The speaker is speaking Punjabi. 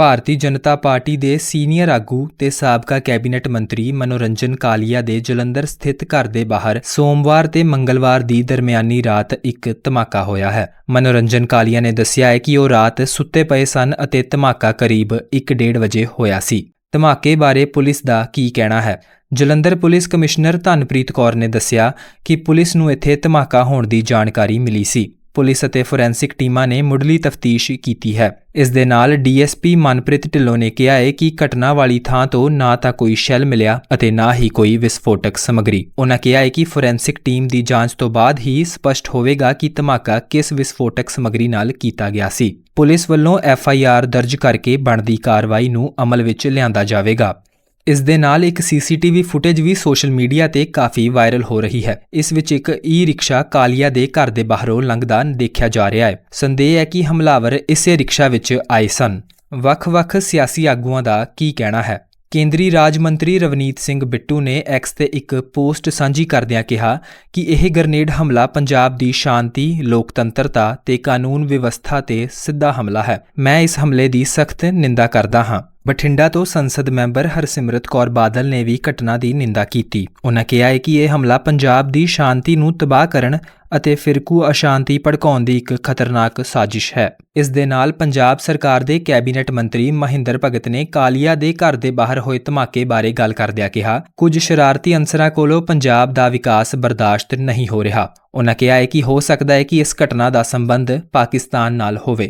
ਭਾਰਤੀ ਜਨਤਾ ਪਾਰਟੀ ਦੇ ਸੀਨੀਅਰ ਆਗੂ ਤੇ ਸਾਬਕਾ ਕੈਬਨਿਟ ਮੰਤਰੀ ਮਨੋਰੰਜਨ ਕਾਲੀਆ ਦੇ ਜਲੰਧਰ ਸਥਿਤ ਘਰ ਦੇ ਬਾਹਰ ਸੋਮਵਾਰ ਤੇ ਮੰਗਲਵਾਰ ਦੀ ਦਰਮਿਆਨੀ ਰਾਤ ਇੱਕ ਧਮਾਕਾ ਹੋਇਆ ਹੈ। ਮਨੋਰੰਜਨ ਕਾਲੀਆ ਨੇ ਦੱਸਿਆ ਹੈ ਕਿ ਉਹ ਰਾਤ ਸੁੱਤੇ ਪਏ ਸਨ ਅਤੇ ਧਮਾਕਾ ਕਰੀਬ 1:30 ਵਜੇ ਹੋਇਆ ਸੀ। ਧਮਾਕੇ ਬਾਰੇ ਪੁਲਿਸ ਦਾ ਕੀ ਕਹਿਣਾ ਹੈ? ਜਲੰਧਰ ਪੁਲਿਸ ਕਮਿਸ਼ਨਰ ਧਨਪ੍ਰੀਤ ਕੌਰ ਨੇ ਦੱਸਿਆ ਕਿ ਪੁਲਿਸ ਨੂੰ ਇੱਥੇ ਧਮਾਕਾ ਹੋਣ ਦੀ ਜਾਣਕਾਰੀ ਮਿਲੀ ਸੀ। ਪੁਲਿਸ ਅਤੇ ਫੋਰੈਂਸਿਕ ਟੀਮਾਂ ਨੇ ਮੁੱਢਲੀ ਤਫਤੀਸ਼ ਕੀਤੀ ਹੈ। ਇਸ ਦੇ ਨਾਲ ਡੀਐਸਪੀ ਮਨਪ੍ਰੀਤ ਢਿੱਲੋਂ ਨੇ ਕਿਹਾ ਹੈ ਕਿ ਘਟਨਾ ਵਾਲੀ ਥਾਂ ਤੋਂ ਨਾ ਤਾਂ ਕੋਈ ਸ਼ੈਲ ਮਿਲਿਆ ਅਤੇ ਨਾ ਹੀ ਕੋਈ ਵਿਸਫੋਟਕ ਸਮੱਗਰੀ। ਉਹਨਾਂ ਕਿਹਾ ਹੈ ਕਿ ਫੋਰੈਂਸਿਕ ਟੀਮ ਦੀ ਜਾਂਚ ਤੋਂ ਬਾਅਦ ਹੀ ਸਪਸ਼ਟ ਹੋਵੇਗਾ ਕਿ ਧਮਾਕਾ ਕਿਸ ਵਿਸਫੋਟਕ ਸਮੱਗਰੀ ਨਾਲ ਕੀਤਾ ਗਿਆ ਸੀ। ਪੁਲਿਸ ਵੱਲੋਂ ਐਫਆਈਆਰ ਦਰਜ ਕਰਕੇ ਬਣਦੀ ਕਾਰਵਾਈ ਨੂੰ ਅਮਲ ਵਿੱਚ ਲਿਆਂਦਾ ਜਾਵੇਗਾ। ਇਸ ਦੇ ਨਾਲ ਇੱਕ ਸੀਸੀਟੀਵੀ ਫੁਟੇਜ ਵੀ ਸੋਸ਼ਲ ਮੀਡੀਆ ਤੇ ਕਾਫੀ ਵਾਇਰਲ ਹੋ ਰਹੀ ਹੈ। ਇਸ ਵਿੱਚ ਇੱਕ ਈ-ਰਿਕਸ਼ਾ ਕਾਲੀਆ ਦੇ ਘਰ ਦੇ ਬਾਹਰੋਂ ਲੰਘਦਾ ਦੇਖਿਆ ਜਾ ਰਿਹਾ ਹੈ। ਸੰਦੇਹ ਹੈ ਕਿ ਹਮਲਾਵਰ ਇਸੇ ਰਿਕਸ਼ਾ ਵਿੱਚ ਆਏ ਸਨ। ਵੱਖ-ਵੱਖ ਸਿਆਸੀ ਆਗੂਆਂ ਦਾ ਕੀ ਕਹਿਣਾ ਹੈ? ਕੇਂਦਰੀ ਰਾਜ ਮੰਤਰੀ ਰਵਨੀਤ ਸਿੰਘ ਬਿੱਟੂ ਨੇ ਐਕਸ ਤੇ ਇੱਕ ਪੋਸਟ ਸਾਂਝੀ ਕਰਦਿਆਂ ਕਿਹਾ ਕਿ ਇਹ ਗ੍ਰਨੇਡ ਹਮਲਾ ਪੰਜਾਬ ਦੀ ਸ਼ਾਂਤੀ, ਲੋਕਤੰਤਰਤਾ ਤੇ ਕਾਨੂੰਨ ਵਿਵਸਥਾ ਤੇ ਸਿੱਧਾ ਹਮਲਾ ਹੈ। ਮੈਂ ਇਸ ਹਮਲੇ ਦੀ ਸਖਤ ਨਿੰਦਾ ਕਰਦਾ ਹਾਂ। ਬਠਿੰਡਾ ਤੋਂ ਸੰਸਦ ਮੈਂਬਰ ਹਰਸਿਮਰਤ ਕੌਰ ਬਾਦਲ ਨੇ ਵੀ ਘਟਨਾ ਦੀ ਨਿੰਦਾ ਕੀਤੀ। ਉਨ੍ਹਾਂ ਕਿਹਾ ਹੈ ਕਿ ਇਹ ਹਮਲਾ ਪੰਜਾਬ ਦੀ ਸ਼ਾਂਤੀ ਨੂੰ ਤਬਾਹ ਕਰਨ ਅਤੇ ਫਿਰਕੂ ਅਸ਼ਾਂਤੀ ਭੜਕਾਉਣ ਦੀ ਇੱਕ ਖਤਰਨਾਕ ਸਾਜ਼ਿਸ਼ ਹੈ। ਇਸ ਦੇ ਨਾਲ ਪੰਜਾਬ ਸਰਕਾਰ ਦੇ ਕੈਬਨਿਟ ਮੰਤਰੀ ਮਹਿੰਦਰ ਭਗਤ ਨੇ ਕਾਲੀਆ ਦੇ ਘਰ ਦੇ ਬਾਹਰ ਹੋਏ ਧਮਾਕੇ ਬਾਰੇ ਗੱਲ ਕਰਦਿਆਂ ਕਿਹਾ, ਕੁਝ ਸ਼ਰਾਰਤੀ ਅਨਸਰਾਂ ਕੋਲੋਂ ਪੰਜਾਬ ਦਾ ਵਿਕਾਸ ਬਰਦਾਸ਼ਤ ਨਹੀਂ ਹੋ ਰਿਹਾ। ਉਨ੍ਹਾਂ ਕਿਹਾ ਹੈ ਕਿ ਹੋ ਸਕਦਾ ਹੈ ਕਿ ਇਸ ਘਟਨਾ ਦਾ ਸੰਬੰਧ ਪਾਕਿਸਤਾਨ ਨਾਲ ਹੋਵੇ।